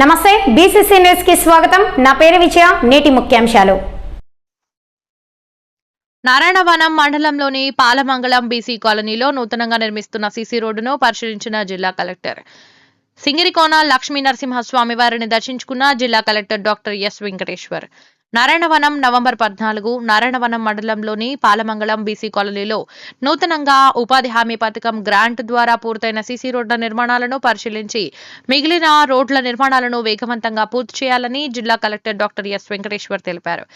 నమస్తే బీసీసీ న్యూస్కి స్వాగతం. నా పేరు విజయ నేటి ముఖ్యాంశాలు. నారాయణవనం మండలంలోని పాలమంగళం బీసీ కాలనీలో నూతనంగా నిర్మిస్తున్న సీసీ రోడ్డును పరిశీలించిన జిల్లా కలెక్టర్. సింగిరికోన లక్ష్మీ నరసింహస్వామి వారిని దర్శించుకున్న జిల్లా collector doctor S Venkateshwar. Narayanavanam November పద్నాలుగు నారాయణవనం మండలంలోని పాలమంగళం బీసీ కాలనీలో నూతనంగా ఉపాధి హామీ పథకం గ్రాంట్ ద్వారా పూర్తయిన సీసీ రోడ్ల నిర్మాణాలను పరిశీలించి మిగిలిన రోడ్ల నిర్మాణాలను వేగవంతంగా పూర్తి చేయాలని జిల్లా కలెక్టర్ డాక్టర్ ఎస్ వెంకటేశ్వర్ తెలిపారు.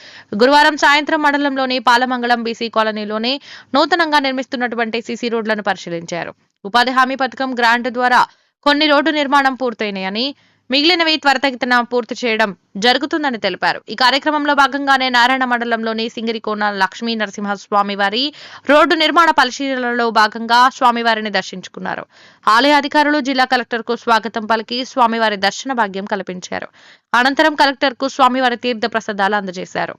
గురువారం సాయంత్రం మండలంలోని పాలమంగళం బీసీ కాలనీలోని నూతనంగా నిర్మిస్తున్నటువంటి సీసీ రోడ్లను పరిశీలించారు. ఉపాధి హామీ పథకం గ్రాంట్ ద్వారా కొన్ని రోడ్డు నిర్మాణం పూర్తయినాయని మిగిలినవి త్వరితగతిన పూర్తి చేయడం జరుగుతుందని తెలిపారు. ఈ కార్యక్రమంలో భాగంగానే నారాయణ మండలంలోని సింగిరికోన లక్ష్మీ నరసింహస్వామి వారి రోడ్డు నిర్మాణ పరిశీలనలో భాగంగా స్వామివారిని దర్శించుకున్నారు. ఆలయ అధికారులు జిల్లా కలెక్టర్కు స్వాగతం పలికి స్వామివారి దర్శన భాగ్యం కల్పించారు. అనంతరం కలెక్టర్కు స్వామివారి తీర్థ ప్రసాదాలు అందజేశారు.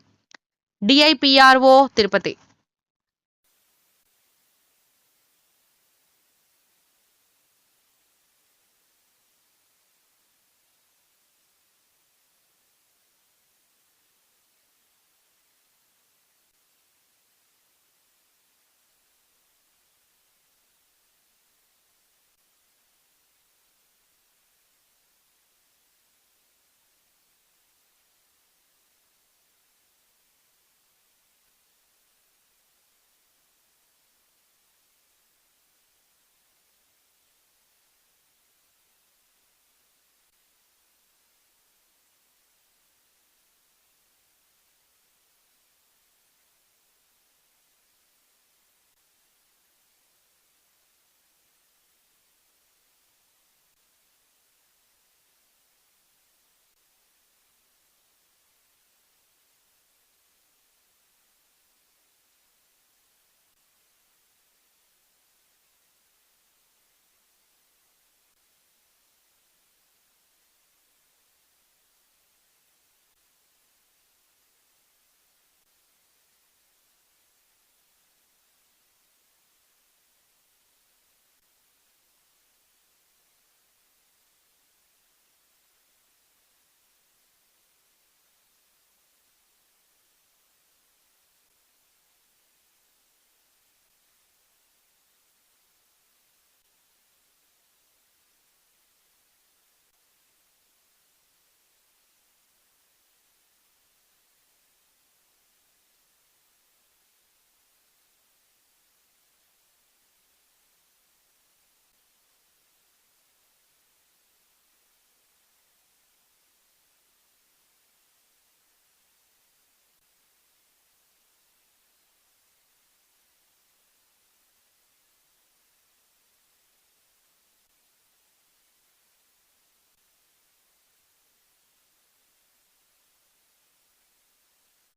డిఐపిఆర్ఓ తిరుపతి